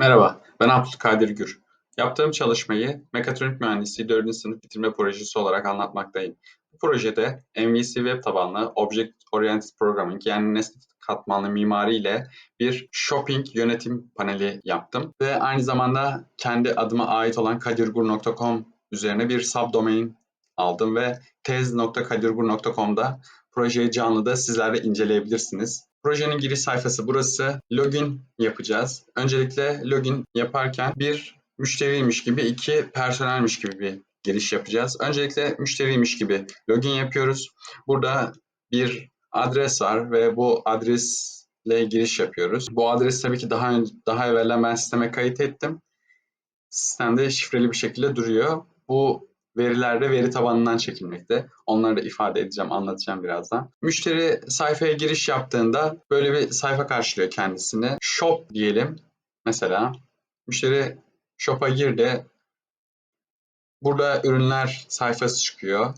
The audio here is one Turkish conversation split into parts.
Merhaba, ben Abdülkadir Gür. Yaptığım çalışmayı Mekatronik Mühendisliği 4. sınıf bitirme projesi olarak anlatmaktayım. Bu projede MVC web tabanlı Object Oriented Programming yani nesne katmanlı mimari ile bir shopping yönetim paneli yaptım. Ve aynı zamanda kendi adıma ait olan kadirgur.com üzerine bir subdomain aldım ve tez.kadirgur.com'da projeyi canlıda sizler de inceleyebilirsiniz. Projenin giriş sayfası burası. Login yapacağız. Öncelikle login yaparken bir müşteriymiş gibi, iki personelmiş gibi bir giriş yapacağız. Öncelikle müşteriymiş gibi login yapıyoruz. Burada bir adres var ve bu adresle giriş yapıyoruz. Bu adres tabii ki daha önce, daha evvelden ben sisteme kayıt ettim. Sistemde şifreli bir şekilde duruyor. Bu veriler de veri tabanından çekilmekte. Onları da ifade edeceğim, anlatacağım birazdan. Müşteri sayfaya giriş yaptığında böyle bir sayfa karşılıyor kendisini. Shop diyelim mesela. Müşteri shop'a girdi. Burada ürünler sayfası çıkıyor.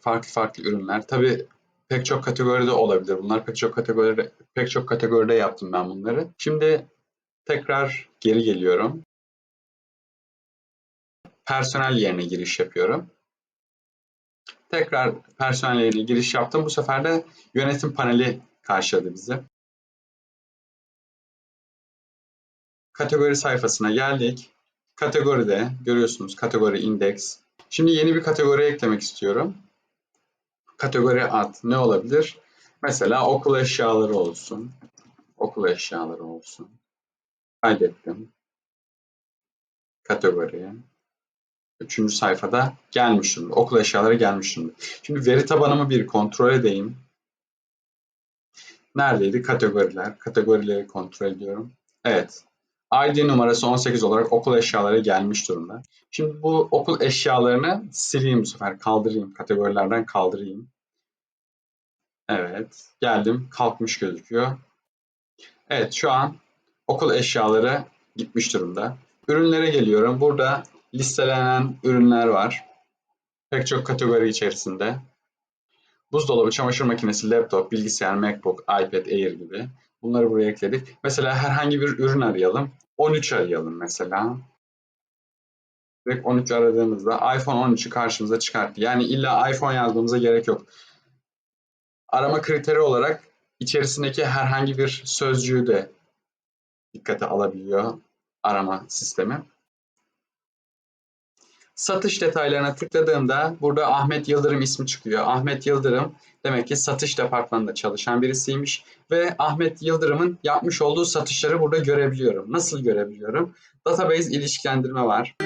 Farklı farklı ürünler. Tabii pek çok kategoride olabilir bunlar. Pek çok kategoride pek çok kategoride yaptım ben bunları. Şimdi tekrar geri geliyorum personel yerine giriş yapıyorum. Tekrar personel yerine giriş yaptım. Bu sefer de yönetim paneli karşıladı bizi. Kategori sayfasına geldik. Kategoride görüyorsunuz kategori index. Şimdi yeni bir kategori eklemek istiyorum. Kategori ad ne olabilir? Mesela okul eşyaları olsun. Okul eşyaları olsun. Kaydettim. Kategoriye. Üçüncü sayfada gelmiş şimdi. Okul eşyaları gelmiş şimdi. Şimdi veri tabanımı bir kontrol edeyim. Neredeydi? Kategoriler. Kategorileri kontrol ediyorum. Evet. ID numarası 18 olarak okul eşyaları gelmiş durumda. Şimdi bu okul eşyalarını sileyim bu sefer. Kaldırayım. Kategorilerden kaldırayım. Evet. Geldim. Kalkmış gözüküyor. Evet. Şu an okul eşyaları gitmiş durumda. Ürünlere geliyorum. Burada listelenen ürünler var. Pek çok kategori içerisinde. Buzdolabı, çamaşır makinesi, laptop, bilgisayar, MacBook, iPad Air gibi. Bunları buraya ekledik. Mesela herhangi bir ürün arayalım. 13 arayalım mesela. Direkt 13 aradığımızda iPhone 13'ü karşımıza çıkarttı. Yani illa iPhone yazdığımıza gerek yok. Arama kriteri olarak içerisindeki herhangi bir sözcüğü de dikkate alabiliyor arama sistemi. Satış detaylarına tıkladığımda burada Ahmet Yıldırım ismi çıkıyor. Ahmet Yıldırım demek ki satış departmanında çalışan birisiymiş ve Ahmet Yıldırım'ın yapmış olduğu satışları burada görebiliyorum. Nasıl görebiliyorum? Database ilişkilendirme var.